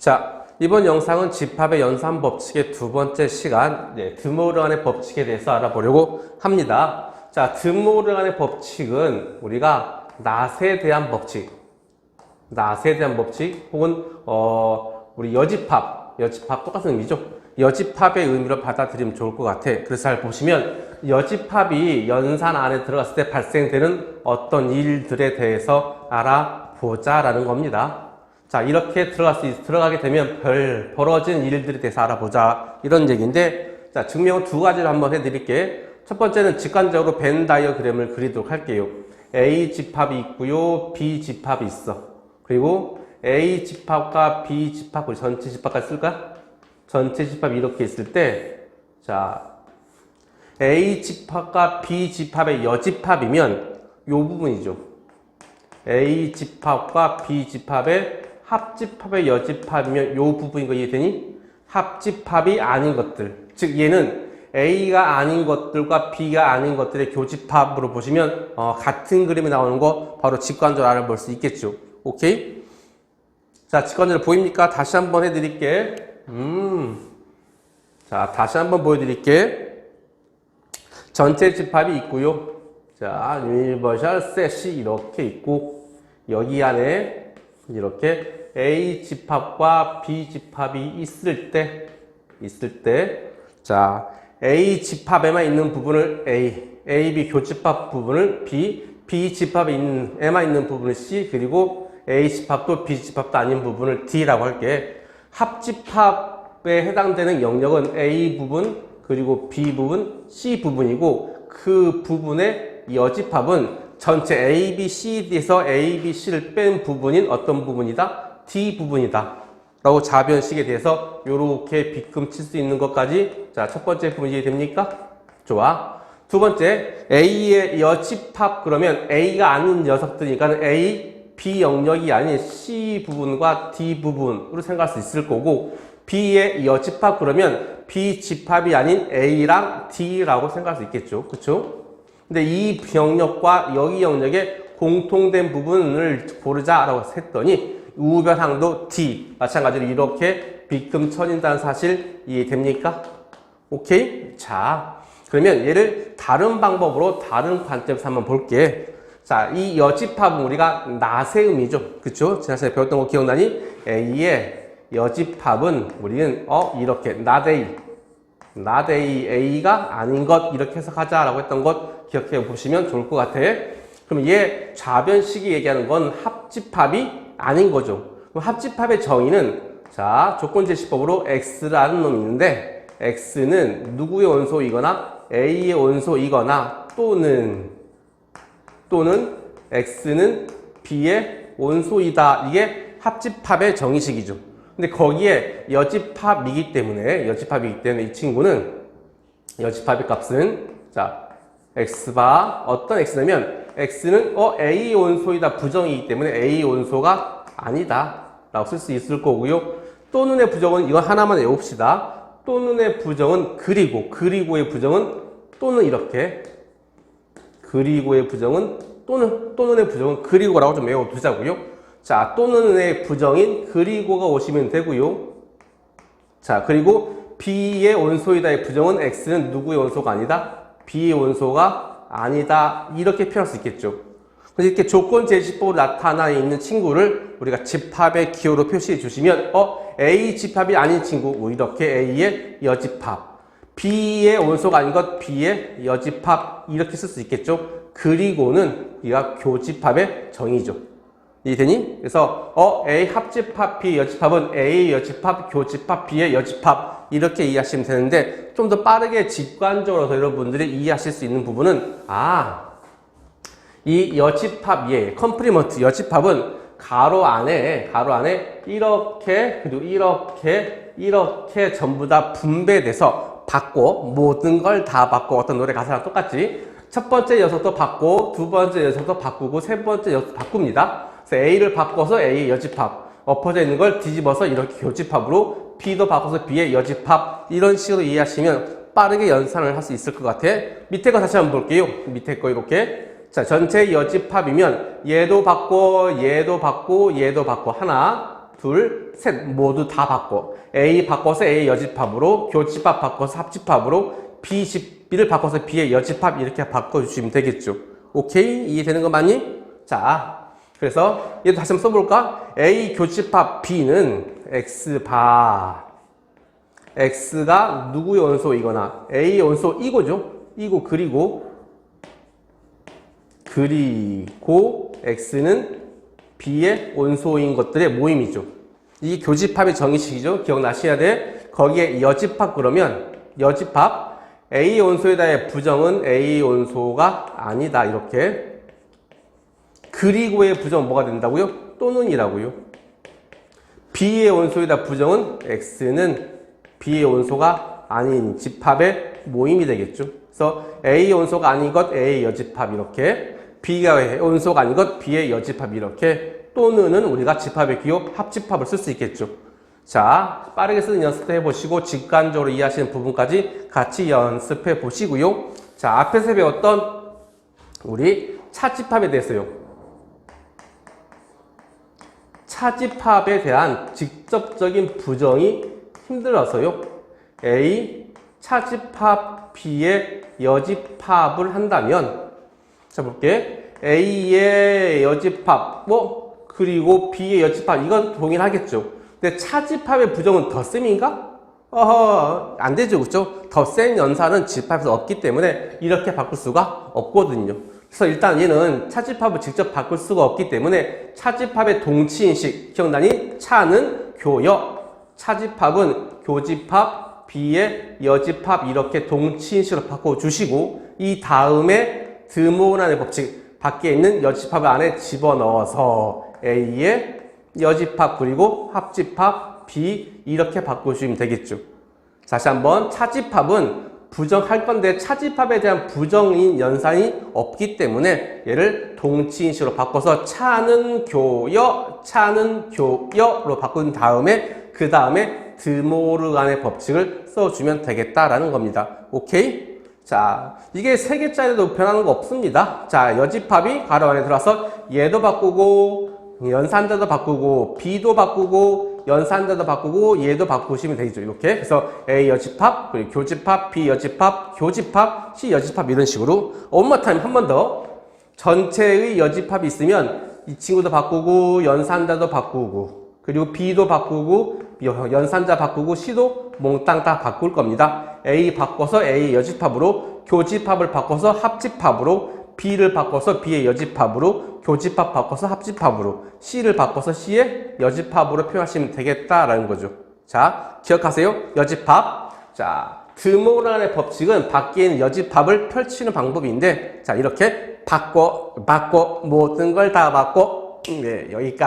자, 이번 영상은 집합의 연산 법칙의 두 번째 시간, 네, 드모르간의 법칙에 대해서 알아보려고 합니다. 자, 드모르간의 법칙은 우리가 낫에 대한 법칙, 낫에 대한 법칙, 혹은 어, 우리 여집합, 여집합 똑같은 의미죠. 여집합의 의미로 받아들이면 좋을 것 같아. 그래서 잘 보시면 여집합이 연산 안에 들어갔을 때 발생되는 어떤 일들에 대해서 알아보자라는 겁니다. 자, 이렇게 들어갈 수, 있- 들어가게 되면 별, 벌어진 일들에 대해서 알아보자. 이런 얘기인데, 자, 증명을 두 가지로 한번 해드릴게. 첫 번째는 직관적으로 벤 다이어그램을 그리도록 할게요. A 집합이 있고요. B 집합이 있어. 그리고 A 집합과 B 집합, 우리 전체 집합까지 쓸까? 전체 집합이 이렇게 있을 때, 자, A 집합과 B 집합의 여집합이면 요 부분이죠. A 집합과 B 집합의 합집합의 여집합이면 요 부분인 거 이해되니? 합집합이 아닌 것들. 즉 얘는 A가 아닌 것들과 B가 아닌 것들의 교집합으로 보시면 어, 같은 그림이 나오는 거 바로 직관적으로 알아볼 수 있겠죠. 오케이? 자, 직관적으로 보입니까? 다시 한번 해드릴게. 음. 자, 다시 한번 보여드릴게. 전체 집합이 있고요. 자, 유니버셜 셋이 이렇게 있고 여기 안에 이렇게 A 집합과 B 집합이 있을 때 있을 때 자, A 집합에만 있는 부분을 A, A, B 교집합 부분을 B, B 집합에 있는 에만 있는 부분을 C 그리고 A 집합도 B 집합도 아닌 부분을 D라고 할게. 합집합에 해당되는 영역은 A 부분 그리고 B 부분, C 부분이고 그 부분의 여집합은 전체 A, B, C, D에서 A, B, C를 뺀 부분인 어떤 부분이다? D 부분이다. 라고 자변식에 대해서 이렇게 빗금 칠 수 있는 것까지 자, 첫 번째 부분 이해됩니까? 좋아. 두 번째, A의 여집합 그러면 A가 아닌 녀석들이니까 A, B 영역이 아닌 C 부분과 D 부분으로 생각할 수 있을 거고 B의 여집합 그러면 B 집합이 아닌 A랑 D라고 생각할 수 있겠죠. 그쵸? 근데 이 영역과 여기 영역의 공통된 부분을 고르자라고 했더니 우변항도 D 마찬가지로 이렇게 빗금 쳐진다는 사실 이해됩니까? 오케이? 자, 그러면 얘를 다른 방법으로 다른 관점에서 한번 볼게. 자, 이 여집합은 우리가 의미죠. 그쵸? 지난 시간에 배웠던 거 기억나니? A의 여집합은 우리는 어 이렇게 not A, A가 아닌 것 이렇게 해석하자라고 했던 것 기억해 보시면 좋을 것 같아. 그럼 얘 좌변식이 얘기하는 건 합집합이 아닌 거죠. 그럼 합집합의 정의는 자 조건 제시법으로 x라는 놈이 있는데 x는 누구의 원소이거나 a의 원소이거나 또는 또는 x는 b의 원소이다. 이게 합집합의 정의식이죠. 근데 거기에 여집합이기 때문에 여집합이기 때문에 이 친구는 여집합의 값은 자 x바 어떤 x냐면 x는 어 a 원소이다 부정이기 때문에 a 원소가 아니다 라고 쓸 수 있을 거고요. 또는의 부정은 이거 하나만 외웁시다. 또는의 부정은 그리고 그리고의 부정은 또는 이렇게 그리고의 부정은 또는 또는의 부정은 그리고라고 좀 외워두자고요. 자 또는의 부정인 그리고가 오시면 되고요. 자 그리고 B의 원소이다의 부정은 X는 누구의 원소가 아니다? B의 원소가 아니다. 이렇게 표현할 수 있겠죠. 이렇게 조건 제시법으로 나타나 있는 친구를 우리가 집합의 기호로 표시해 주시면 어 A 집합이 아닌 친구 뭐 이렇게 A의 여집합 B의 원소가 아닌 것 B의 여집합 이렇게 쓸 수 있겠죠. 그리고는 우리가 교집합의 정의죠. 이해되니? 그래서 어 A 합집합 B 여집합은 A 여집합 교집합 B의 여집합 이렇게 이해하시면 되는데 좀 더 빠르게 직관적으로 더 여러분들이 이해하실 수 있는 부분은 아 이 여집합 예 컴프리먼트 여집합은 가로 안에 가로 안에 이렇게 그리고 이렇게 이렇게 전부 다 분배돼서 받고 모든 걸 다 받고 어떤 노래 가사랑 똑같지 첫 번째 녀석도 받고 두 번째 녀석도 바꾸고 세 번째 녀석도 바꿉니다. 그래서 A를 바꿔서 A의 여집합 엎어져 있는 걸 뒤집어서 이렇게 교집합으로 B도 바꿔서 B의 여집합 이런 식으로 이해하시면 빠르게 연산을 할 수 있을 것 같아 밑에 거 다시 한번 볼게요 밑에 거 이렇게 자, 전체 여집합이면 얘도 받고 얘도 받고 얘도 받고 하나 둘, 셋 모두 다 바꿔. A 바꿔서 A 여집합으로, 교집합 바꿔서 합집합으로, B 집 B를 바꿔서 B의 여집합 이렇게 바꿔주시면 되겠죠. 오케이? 이해되는 거 맞니? 자, 그래서 얘도 다시 한번 써볼까? A 교집합 B는 X바 X가 누구의 원소이거나 A의 원소 이거죠. 이거 그리고 그리고 X는 B의 원소인 것들의 모임이죠. 이 교집합의 정의식이죠. 기억나셔야 돼. 거기에 여집합 그러면 여집합 A 원소에다의 부정은 A 원소가 아니다. 이렇게. 그리고의 부정은 뭐가 된다고요? 또는이라고요. B의 원소에다 부정은 X는 B의 원소가 아닌 집합의 모임이 되겠죠. 그래서 A 원소가 아닌 것 A 여집합 이렇게 B가 원소가 아닌 것 B의 여집합 이렇게 또는은 우리가 집합의 기호 합집합을 쓸 수 있겠죠. 자, 빠르게 쓰는 연습도 해보시고 직관적으로 이해하시는 부분까지 같이 연습해 보시고요. 자, 앞에서 배웠던 우리 차집합에 대해서요. 차집합에 대한 직접적인 부정이 힘들어서요. A 차집합 B의 여집합을 한다면 자 볼게 A의 여집합 뭐 그리고 B의 여집합 이건 동일하겠죠. 근데 차집합의 부정은 덧셈인가? 어허 안 되죠, 그렇죠? 덧셈 연산은 집합에서 없기 때문에 이렇게 바꿀 수가 없거든요. 그래서 일단 얘는 차집합을 직접 바꿀 수가 없기 때문에 차집합의 동치인식 기억나니? 차는 교여, 차집합은 교집합, B의 여집합 이렇게 동치인식으로 바꿔주시고 이 다음에 드모란의 법칙 밖에 있는 여집합 안에 집어넣어서 A의 여집합 그리고 합집합 B 이렇게 바꾸시면 되겠죠. 다시 한번 차집합은 부정할 건데 차집합에 대한 부정인 연산이 없기 때문에 얘를 동치인식으로 바꿔서 차는 교여, 차는 교여로 바꾼 다음에 그 다음에 드모르간의 법칙을 써주면 되겠다라는 겁니다. 오케이? 자, 이게 세 개짜리도 변하는 거 없습니다. 자, 여집합이 가로 안에 들어와서 얘도 바꾸고 연산자도 바꾸고 B도 바꾸고 연산자도 바꾸고 얘도 바꾸시면 되죠. 이렇게. 그래서 A 여집합, 그리고 교집합, B 여집합, 교집합, C 여집합 이런 식으로 엄마 타임 한 번 더. 전체의 여집합이 있으면 이 친구도 바꾸고 연산자도 바꾸고 그리고 B도 바꾸고 연산자 바꾸고 C도 몽땅 다 바꿀 겁니다. A 바꿔서 A 여집합으로 교집합을 바꿔서 합집합으로 B를 바꿔서 B의 여집합으로 교집합 바꿔서 합집합으로 C를 바꿔서 C의 여집합으로 표현하시면 되겠다라는 거죠. 자, 기억하세요. 여집합. 자, 드모란의 법칙은 밖에 있는 여집합을 펼치는 방법인데 자, 이렇게 바꿔 바꿔 모든 걸 다 바꿔 네, 여기까지